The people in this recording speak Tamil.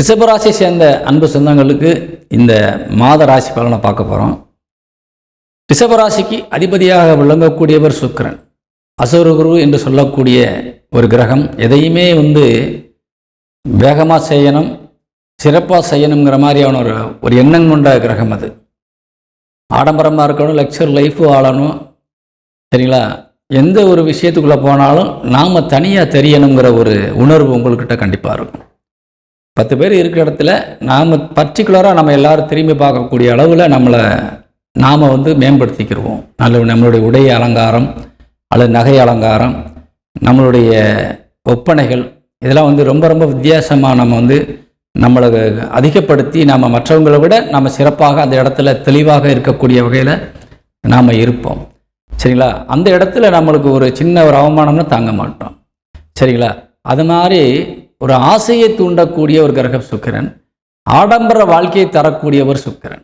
ரிஷபராசி சேர்ந்த அன்பு சொந்தங்களுக்கு இந்த மாத ராசி பலனை பார்க்க போகிறோம் ரிஷபராசிக்கு அதிபதியாக விளங்கக்கூடியவர் சுக்கிரன். அசுரகுரு என்று சொல்லக்கூடிய ஒரு கிரகம். எதையுமே வந்து வேகமாக செய்யணும் சிறப்பாக செய்யணுங்கிற மாதிரியான ஒரு ஒரு எண்ணம் கொண்ட கிரகம் அது. ஆடம்பரமாக இருக்கணும் லக்ஸர் லைஃப்பும் ஆளணும் சரிங்களா? எந்த ஒரு விஷயத்துக்குள்ளே போனாலும் நாம் தனியாக தெரியணுங்கிற ஒரு உணர்வு உங்கள்கிட்ட கண்டிப்பாக இருக்கும். பத்து பேர் இருக்கிற இடத்துல நாம் பர்டிகுலராக நம்ம எல்லாரும் திரும்பி பார்க்கக்கூடிய அளவில் நம்மளை நாம் வந்து மேம்படுத்திக்கிடுவோம் நல்ல நம்மளுடைய உடை அலங்காரம் அல்லது நகை அலங்காரம் நம்மளுடைய ஒப்பனைகள் இதெல்லாம் வந்து ரொம்ப ரொம்ப வித்தியாசமாக நம்ம வந்து நம்மளை அதிகப்படுத்தி நாம் மற்றவங்களை விட நம்ம சிறப்பாக அந்த இடத்துல தெளிவாக இருக்கக்கூடிய வகையில் நாம் இருப்போம். சரிங்களா? அந்த இடத்துல நம்மளுக்கு ஒரு சின்ன ஒரு அவமானம்னு தாங்க மாட்டோம். சரிங்களா? அது மாதிரி ஒரு ஆசையை தூண்டக்கூடிய ஒரு கிரகம் சுக்கிரன் ஆடம்பர வாழ்க்கையை தரக்கூடியவர் சுக்கிரன்.